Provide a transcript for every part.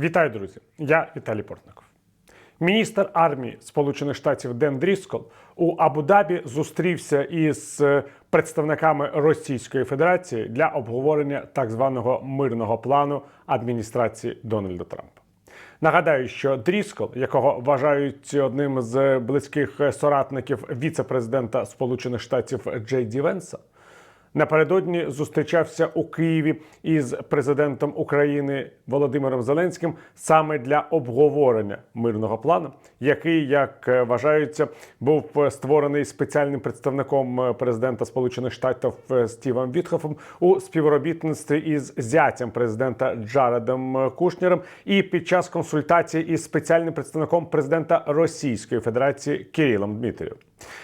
Вітаю, друзі! Я Віталій Портников. Міністр армії Сполучених Штатів Ден Дріскол у Абу-Дабі зустрівся із е, представниками Російської Федерації для обговорення так званого мирного плану адміністрації Дональда Трампа. Нагадаю, що Дріскол, якого вважають одним з близьких соратників віце-президента Сполучених Штатів Джей Ді Венса, Напередодні зустрічався у Києві із президентом України Володимиром Зеленським саме для обговорення мирного плану, який, як е, вважається, був створений спеціальним представником е, президента Сполучених Штатів е, Стівом Вітхофом у співробітництві із зятям президента Джаредом Кушнером і під час консультації із спеціальним представником президента Російської Федерації Кирилом Дмитрієм.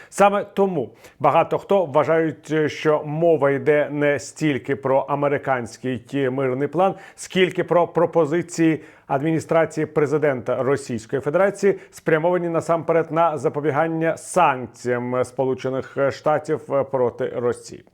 Саме тому багато хто вважають, що мова йде не стільки про американський мирний план, скільки про пропозиції адміністрації президента Російської Федерації, спрямовані насамперед на запобігання санкціям Сполучених Штатів проти Росії.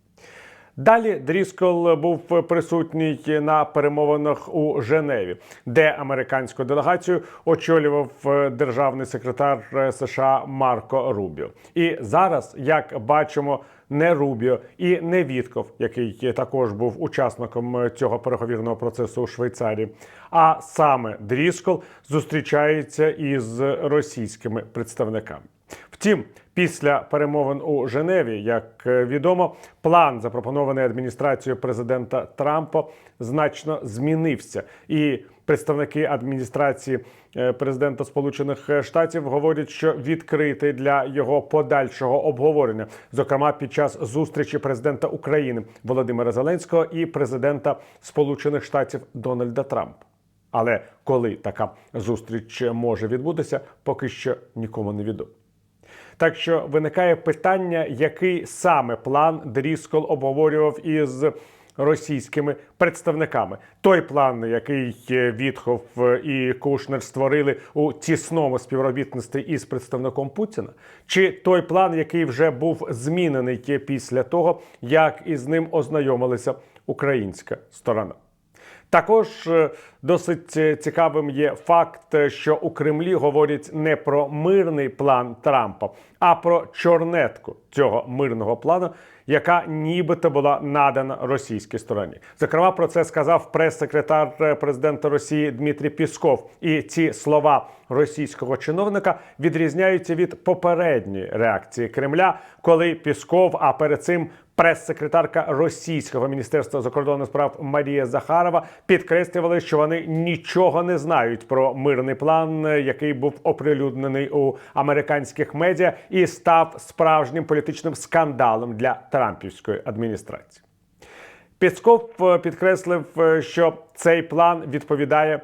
Далі Дріскол був присутній на перемовинах у Женеві, де американську делегацію очолював е, державний секретар е, США Марко Рубіо. І зараз, як бачимо, не Рубіо і не Вітков, який також був учасником цього переговірного процесу у Швейцарії, а саме Дріскол зустрічається із російськими представниками. Втім, після перемовин у Женеві, як е, відомо, план запропонований адміністрацією президента Трампа значно змінився, і представники адміністрації е, президента Сполучених Штатів говорять, що відкритий для його подальшого обговорення, зокрема під час зустрічі президента України Володимира Зеленського і президента Сполучених Штатів Дональда Трампа. Але коли така зустріч може відбутися, поки що нікому не відомо. Так що виникає питання, який саме план Дріскол обговорював із російськими представниками. Той план, який Вітхов і Кушнер створили у тісному співробітництві із представником Путіна, чи той план, який вже був змінений після того, як із ним ознайомилася українська сторона. Також е, досить е, цікавим є факт, е, що у Кремлі говорять не про мирний план Трампа, а про чорнетку цього мирного плану, яка нібито була надана російській стороні. Зокрема, про це сказав прес-секретар президента Росії Дмитрій Пісков. І ці слова російського чиновника відрізняються від попередньої реакції Кремля, коли Пісков, а перед цим прес-секретарка російського міністерства закордонних справ Марія Захарова підкреслювали, що вони нічого не знають про мирний план, який був оприлюднений у американських медіа, і став справжнім політичним скандалом для Трампівської адміністрації. Пісков е, підкреслив, е, що цей план відповідає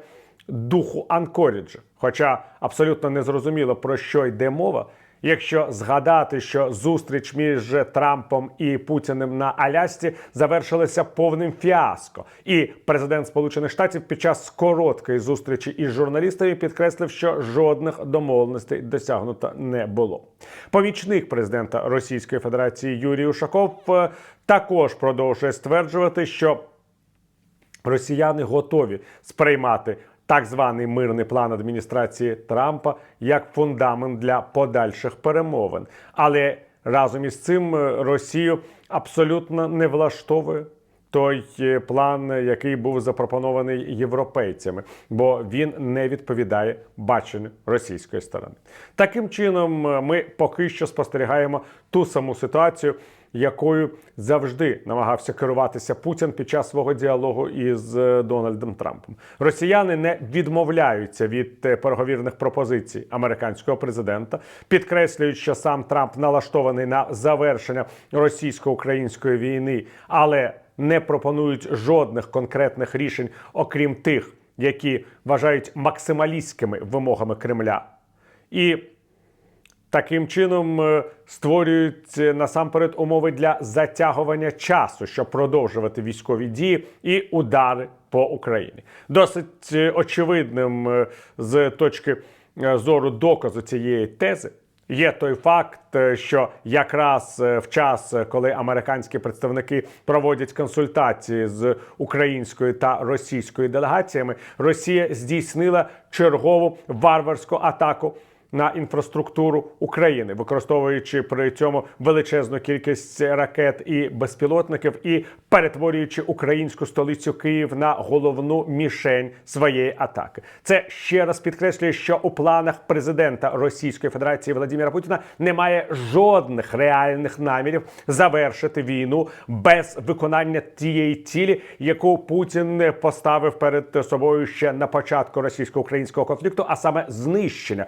духу Анкоріджа, хоча абсолютно не зрозуміло про що йде мова. Якщо згадати, що зустріч між Трампом і Путіним на Алясці завершилася повним фіаско, і президент Сполучених Штатів під час короткої зустрічі із журналістами підкреслив, що жодних домовленостей досягнуто не було. Помічник президента Російської Федерації Юрій Ушаков е, також продовжує стверджувати, що росіяни готові сприймати так званий мирний план адміністрації Трампа як фундамент для подальших перемовин. Але разом із цим е, Росію абсолютно не влаштовує. Той е, план, який був запропонований європейцями, бо він не відповідає баченню російської сторони. Таким чином, е, ми поки що спостерігаємо ту саму ситуацію, якою завжди намагався керуватися Путін під час свого діалогу із е, Дональдом Трампом. Росіяни не відмовляються від е, переговірних пропозицій американського президента, підкреслюють, що сам Трамп налаштований на завершення російсько-української війни, але не пропонують жодних конкретних рішень, окрім тих, які вважають максималістськими вимогами Кремля. І Таким чином е, створюють е, насамперед умови для затягування часу, щоб продовжувати військові дії і удари по Україні. Досить е, очевидним з точки зору доказу цієї тези Є той факт, що якраз в час, коли американські представники проводять консультації з українською та російською делегаціями, Росія здійснила чергову варварську атаку на інфраструктуру України, використовуючи при цьому величезну кількість ракет і безпілотників, і перетворюючи українську столицю Київ на головну мішень своєї атаки. Це ще раз підкреслює, що у планах президента Російської Федерації Владимира Путіна немає жодних реальних намірів завершити війну без виконання тієї цілі, яку Путін поставив перед собою ще на початку російсько-українського конфлікту, а саме знищення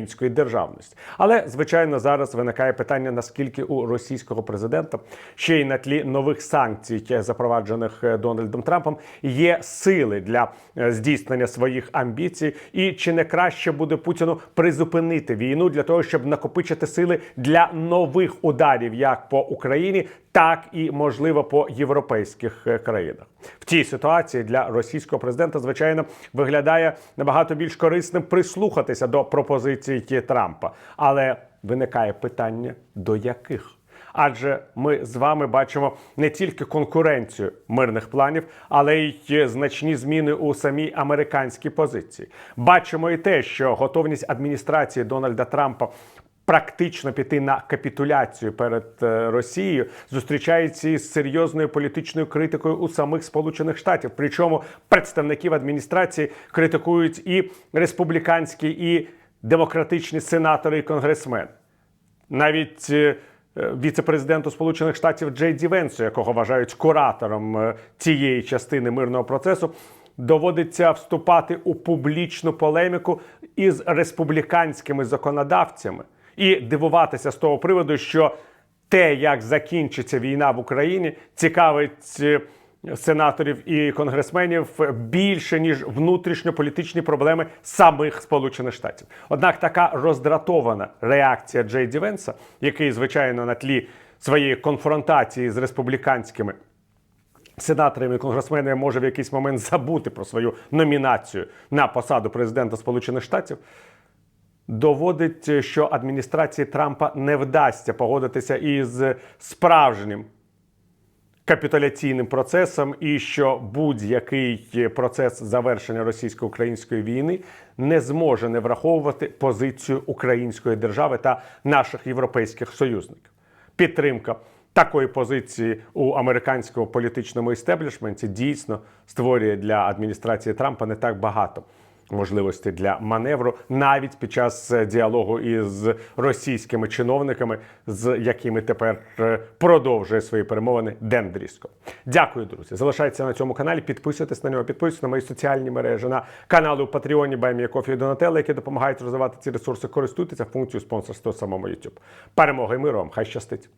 української державності. Але звичайно зараз виникає питання: наскільки у російського президента ще й на тлі нових санкцій, запроваджених е, Дональдом Трампом, є сили для е, здійснення своїх амбіцій, і чи не краще буде Путіну призупинити війну для того, щоб накопичити сили для нових ударів, як по Україні, так і можливо по європейських е, країнах. В цій ситуації для російського президента, звичайно, виглядає набагато більш корисним прислухатися до пропозицій Трампа, але виникає питання до яких. Адже ми з вами бачимо не тільки конкуренцію мирних планів, але й значні зміни у самій американській позиції. Бачимо і те, що готовність адміністрації Дональда Трампа практично піти на капітуляцію перед е, Росією зустрічається із серйозною політичною критикою у самих Сполучених Штатів. Причому представників адміністрації критикують і республіканські, і демократичні сенатори і конгресмени. Навіть е, е, віце-президенту Сполучених Штатів Джей Ді Венсу, якого вважають куратором цієї частини мирного процесу, доводиться вступати у публічну полеміку із республіканськими законодавцями і дивуватися з того приводу, що те, як закінчиться війна в Україні, цікавить. е, Сенаторів і конгресменів більше ніж внутрішньополітичні проблеми самих Сполучених Штатів. Однак така роздратована реакція Джей Ді Венса, який звичайно на тлі своєї конфронтації з республіканськими сенаторами і конгресменами може в якийсь момент забути про свою номінацію на посаду президента Сполучених Штатів. Доводить, що адміністрації Трампа не вдасться погодитися із справжнім капітуляційним процесом, і що будь-який процес завершення російсько-української війни не зможе не враховувати позицію української держави та наших європейських союзників. Підтримка такої позиції у американському політичному істеблішменті дійсно створює для адміністрації Трампа не так багато можливості для маневру навіть під час е, діалогу із російськими чиновниками, з якими тепер е, продовжує свої перемовини Ден Дріско. Дякую, друзі. Залишайтеся на цьому каналі. Підписуйтесь на нього, підписуйтесь на мої соціальні мережі, на канали у Патреоні Баймія і Донателла, які допомагають розвивати ці ресурси. Користуйтеся функцією спонсорства самому YouTube. Перемоги вам! Хай щастить!